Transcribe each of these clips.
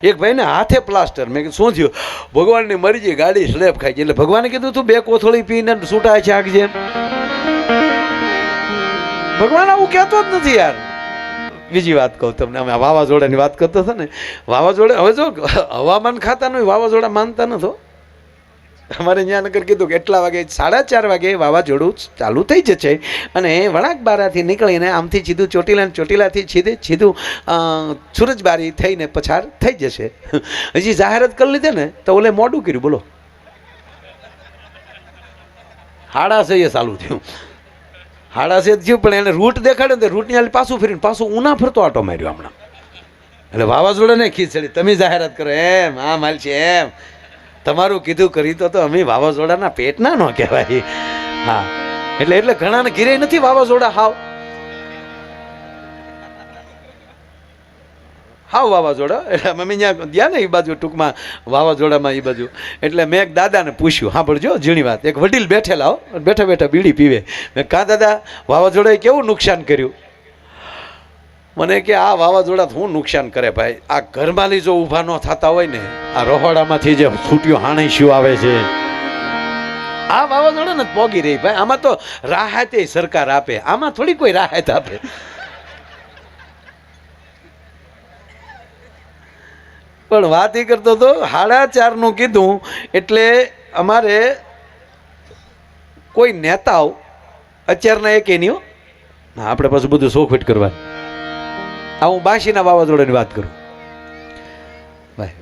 એક ભાઈને હાથે પ્લાસ્ટર મેં કીધું, શું થયું? ભગવાનની મરજી ગાડી સ્લેપ ખાઈ છે એટલે ભગવાને કીધું, તું બે કોથળી પીને છૂટાય છે આગ જેમ. ભગવાન આવું કહેતો જ નથી યાર. બીજી વાત કહું તમને, અમે વાવાઝોડાની વાત કરતો હતો ને, વાવાઝોડે, હવે જો હવામાન ખાતા નહીં વાવાઝોડા માનતા નતો અમારે અહીંયા નગર કીધું કે વાગે, સાડા ચાર વાગે વાવાઝોડું ચાલુ થઈ જશે અને વળાક બારાથી નીકળીને આમથી સીધું ચોટીલા ચોટીલાથી સીધે સીધું સુરજબારી થઈને પછાર થઈ જશે. હજી જાહેરાત કરી લીધે ને તો ઓલે મોડું કર્યું, બોલો. હાડાશે એ ચાલુ થયું. હાડાશે થયું, પણ એને રૂટ દેખાડ્યો ને રૂટની હાલ પાછું ફરીને, પાછું ઉના ફરતો આટો માર્યો હમણાં. એટલે વાવાઝોડાને ખીચડી, તમે જાહેરાત કરો, એમ, આ માલ છે, એમ. તમારું કીધું કરી તો તો અમે વાવાઝોડાના પેટના ન કહેવાય. હા. એટલે એટલે ઘણાને ઘીરે નથી વાવાઝોડા, હાવ. હાવ વાવાઝોડા. એટલે અમે ત્યાં ગયા ને એ બાજુ ટૂંકમાં, વાવાઝોડામાં એ બાજુ. એટલે મેં એક દાદાને પૂછ્યું હા પડજો ઝીણી વાત. એક વડીલ બેઠેલા હો બેઠા બેઠા બીડી પીવે. મેં કાં દાદા, વાવાઝોડાએ કેવું નુકસાન કર્યું? મને કે આ વાવાઝોડા શું નુકસાન કરે ભાઈ. આ ઘરમાંથી જો ઊભા ન થતા હોય ને, આ રહોડામાંથી જે છૂટ્યો હાણીશું આવે છે. આ વાવાઝોડા ને પોગી રહી ભાઈ. આમાં તો રાહતે સરકાર આપે. આમાં થોડી કોઈ રાહત આપે. પણ વાત એ કરતો હતો સાડા ચારનું કીધું એટલે અમારે કોઈ નેતાઓ, અત્યારના એક એની હો. આપણે પાછું બધું સોખવેટ કરવાનું આ હું બાંશીના વાવાઝોડાની વાત કરું.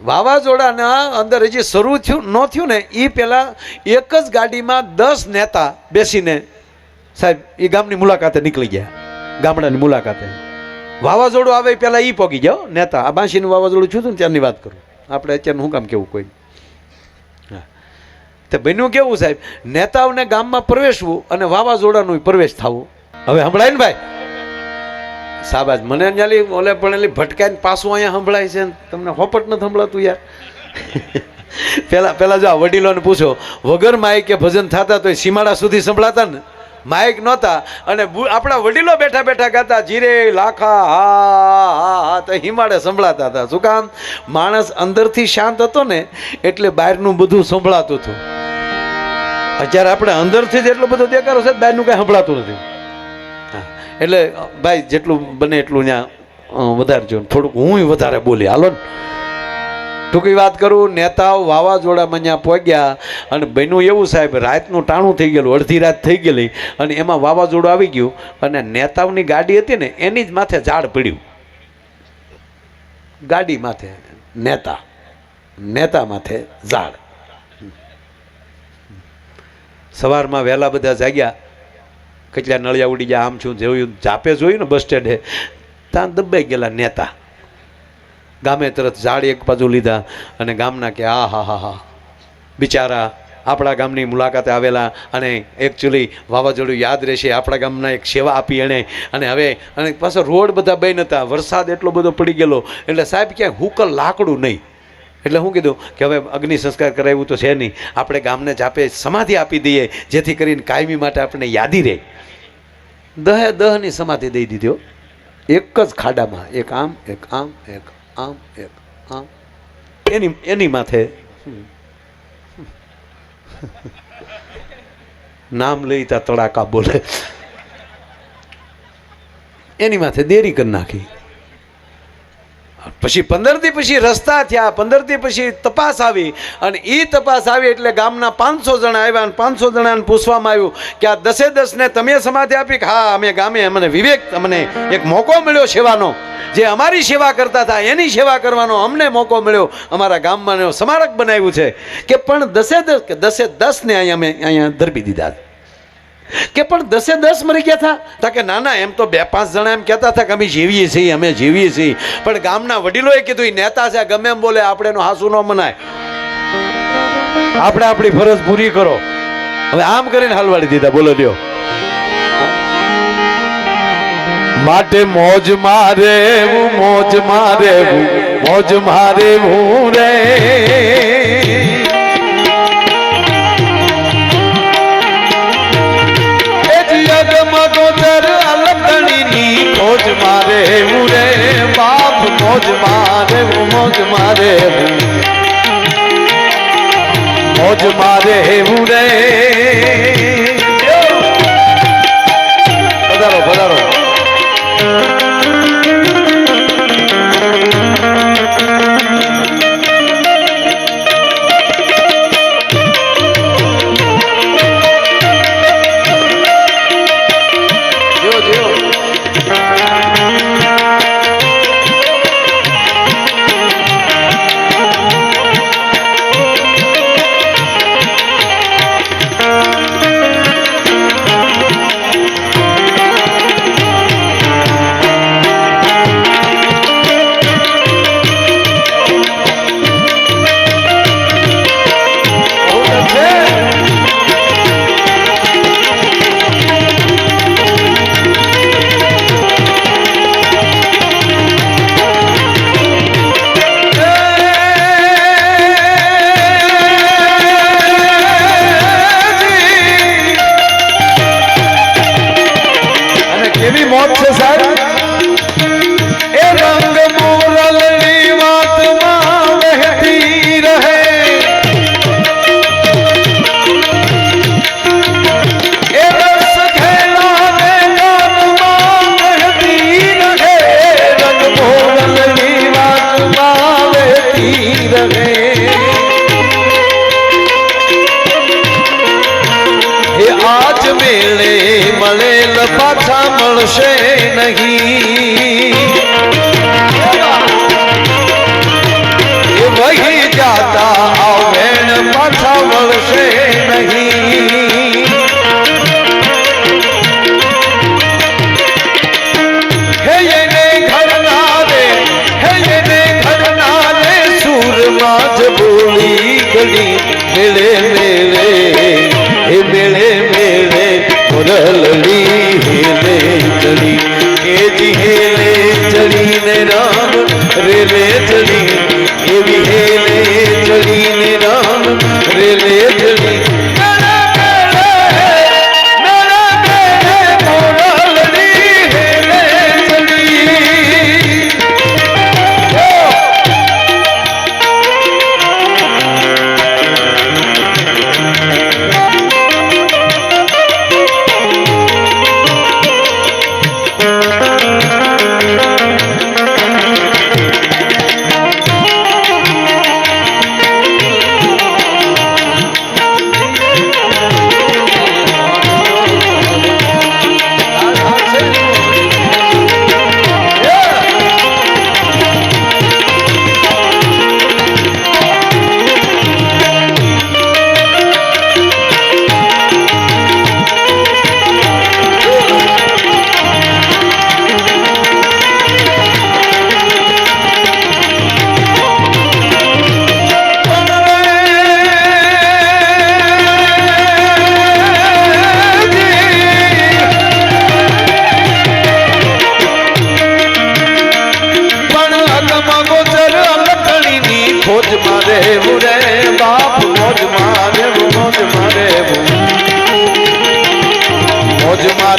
વાવાઝોડાના અંદર જે શરૂ થયું, ન થયું ને એ પહેલાં એક જ ગાડીમાં દસ નેતા બેસીને સાહેબ એ ગામની મુલાકાતે નીકળી ગયા. ગામડાની મુલાકાતે. વાવાઝોડું આવે પહેલાં એ પગી જાઓ નેતા. આ બાંશીનું વાવાઝોડું છું ને, ત્યારની વાત કરું. આપણે અત્યારનું શું કામ કેવું કોઈ? હા. તો બન્યું કેવું સાહેબ? નેતાઓને ગામમાં પ્રવેશવું અને વાવાઝોડાનું પ્રવેશ થવું. હવે સંભળાય ને ભાઈ. સાબાજ મને ન્યાલી ઓલે પણ એલી ભટકાઈને પાછું અહીંયા સંભળાય છે તમને હોપટ નથી સંભળાતું યાર. પેલા પેલા જો આ વડીલોને પૂછો, વગર માઇકે ભજન થતા તો સીમાડા સુધી સંભળાતા ને? માઇક નહોતા અને આપણા વડીલો બેઠા બેઠા ગાતા, જીરે, લાખા, હા હા હા તો હિમાડે સંભળાતા હતા. શું કામ? માણસ અંદરથી શાંત હતો ને, એટલે બહારનું બધું સંભળાતું હતું. અત્યારે આપણે અંદરથી જ એટલો બધો દેખાડો છે, બહારનું કાંઈ સંભળાતું નથી. એટલે ભાઈ, જેટલું બને એટલું ત્યાં વધારજો. થોડુંક હું વધારે બોલી. હાલો ને. ટૂંકી વાત કરું, નેતાઓ વાવાઝોડામાં ત્યાં પહોંચ્યા અને બન્યું એવું સાહેબ, રાતનું ટાણું થઈ ગયેલું, અડધી રાત થઈ ગયેલી અને એમાં વાવાઝોડું આવી ગયું અને નેતાઓની ગાડી હતી ને, એની જ માથે ઝાડ પડ્યું. ગાડી માથે નેતા નેતા માથે ઝાડ. સવારમાં વહેલા બધા જાગ્યા. કેટલા નળિયા ઉડી ગયા, આમ છું જોયું જાપે જોયું ને બસ સ્ટેન્ડે ત્યાં દબાઈ ગયેલા નેતા. ગામે તરત ઝાડ એક બાજુ લીધા અને ગામના કે, આ, હા હા હા. બિચારા આપણા ગામની મુલાકાતે આવેલા અને એકચ્યુઅલી વાવાઝોડું યાદ રહેશે, આપણા ગામના એક સેવા આપી એણે. અને હવે, અને પાછો રોડ બધા બંધ હતા, વરસાદ એટલો બધો પડી ગયેલો. એટલે સાહેબ ક્યાંય હુકલ લાકડું નહીં. એટલે હું કીધું કે હવે અગ્નિ સંસ્કાર કરાવ્યું તો છે નહીં. આપણે ગામને જાપે સમાધિ આપી દઈએ, જેથી કરીને કાયમી માટે આપણને યાદી રહે. દહે દહની સમાધિ દઈ દીધો એક જ ખાડામાં, એક આમ એક આમ એક આમ એક આમ. એની એની માથે. નામ લઈ તા તડાકા બોલે. એની માથે દેરી કરી નાખી. પછી પંદર દી પછી રસ્તા થયા પંદર દી પછી તપાસ આવી અને એ તપાસ આવી એટલે ગામના પાંચસો જણા આવ્યા અને પાંચસો જણાને પૂછવામાં આવ્યું કે આ દસે દસને તમે સમાધિ આપી કે હા, અમે ગામે અમને વિવેક, અમને એક મોકો મળ્યો સેવાનો. જે અમારી સેવા કરતા હતા, એની સેવા કરવાનો અમને મોકો મળ્યો. અમારા ગામમાં સ્મારક બનાવ્યું છે કે પણ દસે દસ કે દસે દસને અહીંયા અમે અહીંયા ધરપી દીધા કે પણ દસે દસ મરી ગયા હતા તા કે ના ના, એમ તો બે પાંચ જણા એમ કહેતા હતા કે અમે જીવીએ છીએ, અમે જીવીએ છીએ. પણ ગામના વડીલોએ કીધું એ નેતા છે, ગમે એમ બોલે, આપણે એનું હાસુ ન મનાય. આપણે આપણી ફરજ પૂરી કરો. હવે આમ કરીને હલવાડી દીધા, બોલો દ્યો. માટે મોજ મારે મોજ મારે મોજ મારે હું રે. મોજ મારે મોજ મારે. મોજ મારે એવું રે પધારો પધારો મળેલ પાછા મળશે નહીં.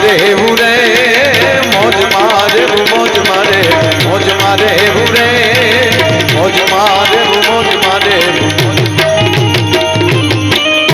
hey